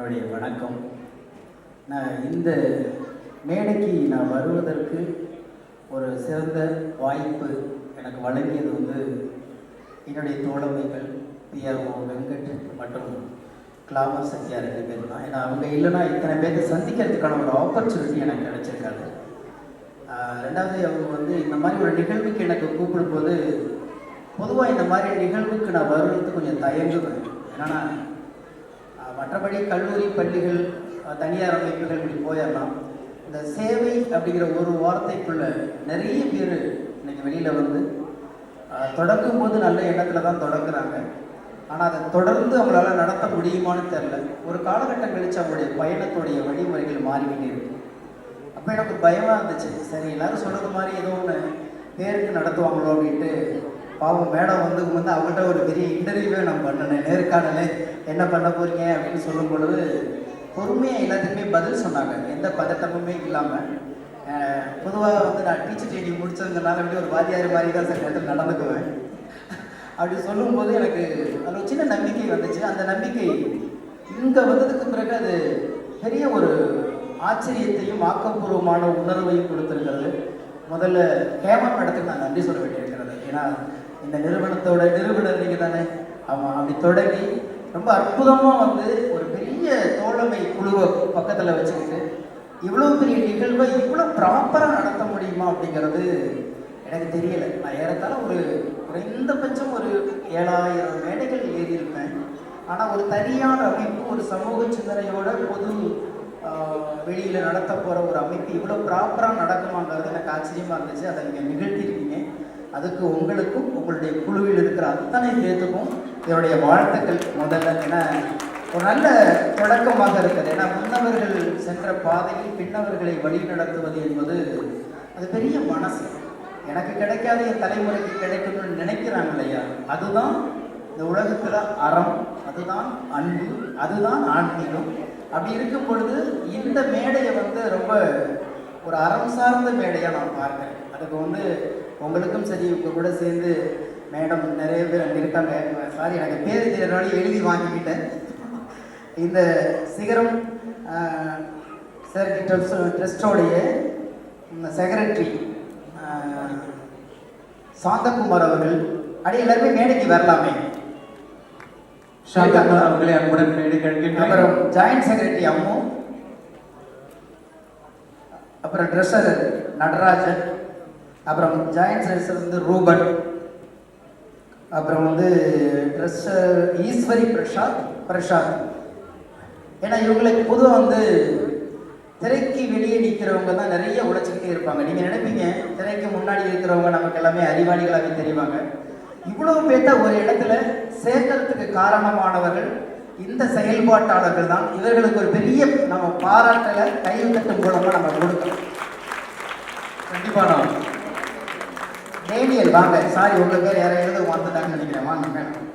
என்னுடைய வணக்கம். நான் இந்த மேடைக்கு நான் வருவதற்கு ஒரு சிறந்த வாய்ப்பு எனக்கு வழங்கியது வந்து என்னுடைய தோழமைகள் பிஆர்ஓ வெங்கட் மற்றும் கிளாமர் சத்யா ரெண்டு பேர் தான். ஏன்னா அவங்க இல்லைன்னா இத்தனை பேர்த்தை சந்திக்கிறதுக்கான ஒரு ஆப்பர்ச்சுனிட்டி எனக்கு கிடைச்சிருக்காது. ரெண்டாவது அவங்க வந்து இந்த மாதிரி ஒரு நிகழ்வுக்கு எனக்கு கூப்பிடும்போது பொதுவாக இந்த மாதிரி நிகழ்வுக்கு நான் வருவதுக்கு கொஞ்சம் தயங்குவேன். ஏன்னா மற்றபடி கல்லூரி பள்ளிகள் தனியார் அமைப்புகள் இப்படி போயிடலாம். இந்த சேவை அப்படிங்கிற ஒரு வார்த்தைக்குள்ள நிறைய பேர் இன்னைக்கு வெளியில் வந்து தொடக்கும் போது நல்ல எண்ணத்தில் தான் தொடங்குறாங்க. ஆனால் அதை தொடர்ந்து அவங்களால நடத்த முடியுமான்னு தெரில ஒரு காலகட்டம் கழிச்சு அவங்களுடைய பயணத்துடைய வழிமுறைகள் மாறிக்கிட்டே இருக்கு. அப்போ எனக்கு பயமாக இருந்துச்சு. சரி எல்லாரும் சொல்கிறது மாதிரி ஏதோ ஒன்று பேருக்கு நடத்துவாங்களோ அப்படின்ட்டு பாவம் மேடம் வந்து வந்து அவங்கள்ட்ட ஒரு பெரிய இன்டர்வியூவே நான் பண்ணினேன் நேர்காணலே. என்ன பண்ண போறீங்க அப்படின்னு சொல்லும் பொழுது பொறுமையாக எல்லாத்துக்குமே பதில் சொன்னாங்க. எந்த பதட்டமுமே இல்லாமல் பொதுவாக வந்து நான் டீச்சர் ட்ரைனிங் முடிச்சதுனால அப்படி ஒரு வாத்தியார் மாதிரி தான் சில நேரத்தில் நடந்துக்குவேன். அப்படி சொல்லும்போது எனக்கு அதில் ஒரு சின்ன நம்பிக்கை வந்துச்சு. அந்த நம்பிக்கை இங்கே வந்ததுக்கு பிறகு அது பெரிய ஒரு ஆச்சரியத்தையும் ஆக்கப்பூர்வமான உணர்வையும் கொடுத்துருக்கிறது. முதல்ல ஹேமன் இடத்துக்கு நான் நன்றி சொல்ல வேண்டியிருக்கிறது. ஏன்னா இந்த நிறுவனத்தோட நிறுவனர் நீங்கள் தானே ஆமாம் அப்படி தொடங்கி ரொம்ப அற்புதமாக வந்து ஒரு பெரிய தோழமை குழுவை பக்கத்தில் வச்சுக்கிட்டு இவ்வளோ பெரிய நிகழ்வை இவ்வளோ ப்ராப்பராக நடத்த முடியுமா அப்படிங்கிறது எனக்கு தெரியல. நான் ஏறத்தாழ ஒரு குறைந்தபட்சம் ஒரு ஏழாயிரம் மேடைகள் ஏறி இருப்பேன் ஆனால் ஒரு தனியான அமைப்பு ஒரு சமூக சிந்தனையோட பொது வெளியில் நடத்த போகிற ஒரு அமைப்பு இவ்வளோ ப்ராப்பராக நடக்குமாங்கிறது எனக்கு ஆச்சரியமாக இருந்துச்சு. அதை நீங்கள் நிகழ்த்திருக்கீங்க. அதுக்கு உங்களுக்கும் உங்களுடைய குழுவில் இருக்கிற அத்தனை பேர்த்துக்கும் இதனுடைய வாழ்த்துக்கள் முதல்ல. ஏன்னா ஒரு நல்ல தொடக்கமாக இருக்குது. ஏன்னா முன்னவர்கள் சென்ற பாதையில் பின்னவர்களை வழி நடத்துவது என்பது அது பெரிய மனசு. எனக்கு கிடைக்காத என் தலைமுறைக்கு கிடைக்கணும்னு நினைக்கிறாங்க இல்லையா அதுதான் இந்த உலகத்தில் அறம் அதுதான் அன்பு அதுதான் ஆன்மீகம். அப்படி இருக்கும் பொழுது இந்த மேடையை வந்து ரொம்ப ஒரு அறம் சார்ந்த மேடையாக நான் பார்க்குறேன். அதுக்கு வந்து உங்களுக்கும் சரி உங்க கூட சேர்ந்து மேடம் நிறைய பேர் அங்கே இருக்காங்க. சாரி எனக்கு பேர் தெரியறனால எழுதி வாங்கிக்கிட்டேன். இந்த சிகரம் சார் ட்ரஸ்டோடைய செக்ரட்டரி சாந்தகுமார் அவர்கள் அடி எல்லாருமே மேடைக்கு வரலாமே. ஷாந்தகுமார் அவர்களை அன்புடன் மேடை அப்புறம் ஜாயிண்ட் செக்ரட்டரி அம்மு அப்புறம் ட்ரெஸ்ஸர் நடராஜன் அப்புறம் ஜாயின்ட் செக்ரட்டரி வந்து ரூபன். அப்புறம் வந்து ட்ரெஸ்ஸர் ஈஸ்வரி பிரசாத் பிரசாத் ஏன்னா இவங்களுக்கு பொதுவாக வந்து திரைக்கு வெளியே நிற்கிறவங்க தான் நிறைய உழைச்சிக்கிட்டே இருப்பாங்க. நீங்கள் நினைப்பீங்க திரைக்கு முன்னாடி இருக்கிறவங்க நமக்கு எல்லாமே அறிவாளிகளாகவே தெரிவாங்க. இவ்வளவு பேர்த்த ஒரு இடத்துல சேர்க்கறதுக்கு காரணமானவர்கள் இந்த செயல்பாட்டாளர்கள் தான். இவர்களுக்கு ஒரு பெரிய நம்ம பாராட்டலை கைத்தட்டும் மூலமாக நம்ம கொடுக்கணும். கண்டிப்பாக நான் டேனியல் வாங்க. சாரி உங்க பேர் யாரை எழுத மாத்துட்டாங்கன்னு நினைக்கிறேன். வாங்க மேடம்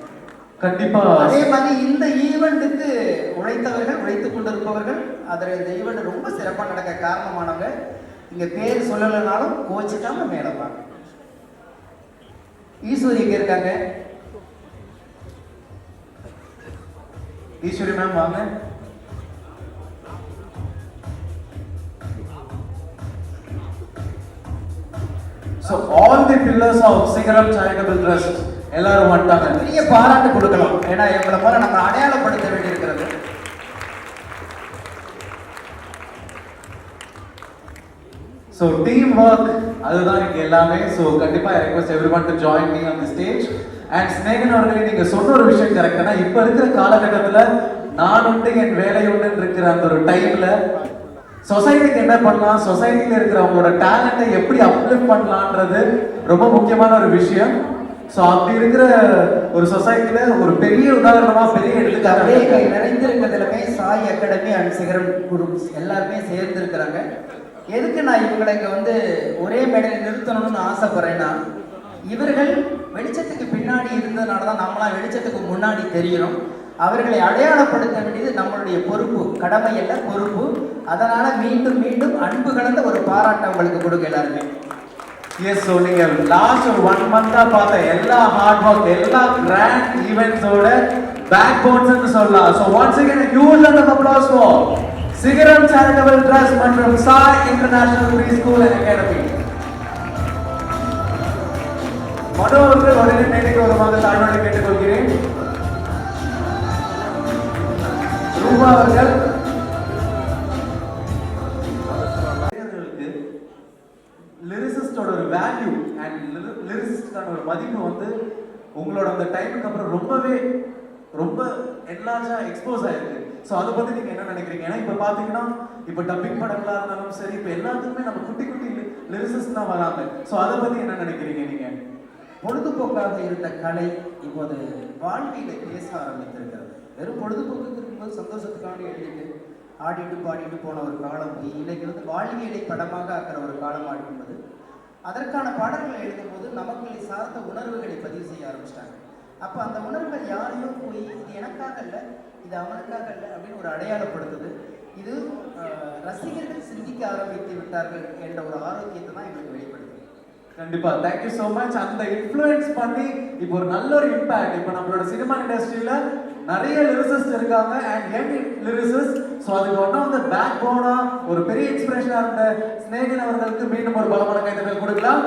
கண்டிப்பா. அதே மாதிரி இந்த ஈவெண்ட்டுக்கு உழைத்தவர்கள் உழைத்துக் கொண்டிருப்பவர்கள் அதில் இந்த ஈவெண்ட் ரொம்ப சிறப்பாக நடக்க காரணமானவங்க இங்க பேர் சொல்லலைனாலும் கோச்சிக்காம மேலே வாங்க. ஈஸ்வரி இங்க இருக்காங்க? ஈஸ்வரி மேம் வாங்க. So all the pillars of Sigaram Charitable trust எல்லாரும் வந்துட்டாங்க. பெரிய பாராட்டு கொடுக்கலாம் ஏன்னா இவங்களை போல நம்ம அடையாளப்படுத்த வேண்டியிருக்கிறது. ஸோ டீம் ஒர்க் அதுதான் இங்கே எல்லாமே. ஸோ கண்டிப்பாக request everyone to join me on the stage and Snehan அவர்களே நீங்கள் சொன்ன ஒரு விஷயம் கரெக்டாக இப்போ இருக்கிற காலகட்டத்தில் நான் உண்டு என் வேலை உண்டுன்னு இருக்கிற அந்த ஒரு டைமில் சொசைட்டிக்கு என்ன பண்ணலாம்? சொசைட்டில இருக்கிற அவங்களோட டேலண்ட்டை எப்படி அப்லிஃப்ட் பண்ணலான்றது ரொம்ப முக்கியமான ஒரு விஷயம். ஸோ அப்படி இருக்கிற ஒரு சொசைட்டில ஒரு பெரிய உதாரணமா பெரிய இங்க நிறைந்திருக்கிறதுலமே Sai academy and Sigaram groups எல்லாருமே சேர்ந்து இருக்கிறாங்க எதுக்கு நான் இவங்களை இங்க வந்து ஒரே மேடையில் நிறுத்தணும்னு ஆசைப்படுறேன்னா இவர்கள் வெளிச்சத்துக்கு பின்னாடி இருந்ததுனால தான் நம்மளாம் வெளிச்சத்துக்கு முன்னாடி தெரியணும் அவர்களை அடையாளப்படுத்த வேண்டியது நம்மளுடைய பொறுப்பு கடமை அல்ல பொறுப்பு. அதனால மீண்டும் மீண்டும் அன்பு கலந்த ஒரு பாராட்டை உங்களுக்கு கொடுக்க எல்லாருமே. எஸ் ஸோ நீங்கள் லாஸ்ட் ஒரு ஒன் மந்தாக பார்த்த எல்லா ஹார்ட் ஒர்க் எல்லா கிராண்ட் ஈவெண்ட்ஸோட பேக் போன்ஸ் சொல்லலாம். So once again huge and applause for Sigaram charitable trust மற்றும் Sai international preschool and academy Mano அவர்கள் உடனே மேடைக்கு வருமாக தாழ்வாடு கேட்டுக்கொள்கிறேன். ரூபா அவர்கள் லிரிசிஸ்டோட ஒரு வேல்யூ அண்ட் லிரிசிஸ்டான ஒரு மதிப்பு வந்து உங்களோட அந்த டைமுக்கு அப்புறம் ரொம்பவே ரொம்ப என்லார்ஜா எக்ஸ்போஸ் ஆயிருக்கு. ஸோ அதை பத்தி நீங்க என்ன நினைக்கிறீங்க? ஏன்னா இப்போ பாத்தீங்கன்னா இப்போ டப்பிங் படங்களா இருந்தாலும் சரி இப்போ எல்லாத்துக்குமே நம்ம குட்டி குட்டி லிரிசிஸ்ட் தான் வராங்க. ஸோ அதை பத்தி என்ன நினைக்கிறீங்க நீங்க? பொழுதுபோக்காக இருந்த கலை இப்போது வாழ்க்கையில பேச ஆரம்பித்திருக்கிறது. வெறும் பொழுதுபோக்குக்கு இருக்கும்போது சந்தோஷத்துக்காக எழுதிட்டு ஆடிட்டு பாடிட்டு போன ஒரு காலம் இன்னைக்கு வந்து வாழ்வியலை படமாக ஆக்கிற ஒரு காலம் ஆடும்போது அதற்கான பாடல்களை எழுதும்போது நமக்குள்ளே சார்ந்த உணர்வுகளை பதிவு செய்ய ஆரம்பிச்சிட்டாங்க. அப்போ அந்த உணர்வுகள் யாரையோ போய் இது எனக்காக இல்லை இது அவனுக்காக இல்லை அப்படின்னு ஒரு அடையாளப்படுத்துது. இது ரசிகர்கள் சிந்திக்க ஆரம்பித்து விட்டார்கள் என்ற ஒரு ஆரோக்கியத்தை தான் எங்களுக்கு வெளிப்படுது கண்டிப்பா. தேங்க்யூ ஸோ மச் அந்த இன்ஃப்ளூயன்ஸ் பண்ணி இப்போ ஒரு நல்ல ஒரு இம்பாக்ட் இப்போ நம்மளோட சினிமா இண்டஸ்ட்ரியில நிறைய லிரிசிஸ்ட் இருக்காங்க. அண்ட் யங் லிரிசிஸ்ட் ஸோ அதுக்கு ஒன்றும் வந்து பேக் போனா ஒரு பெரிய எக்ஸ்பிரஷனாக இருந்த ஸ்னேகன் அவர்களுக்கு மீண்டும் ஒரு பலமான கைதட்டல் கொடுக்கலாம்.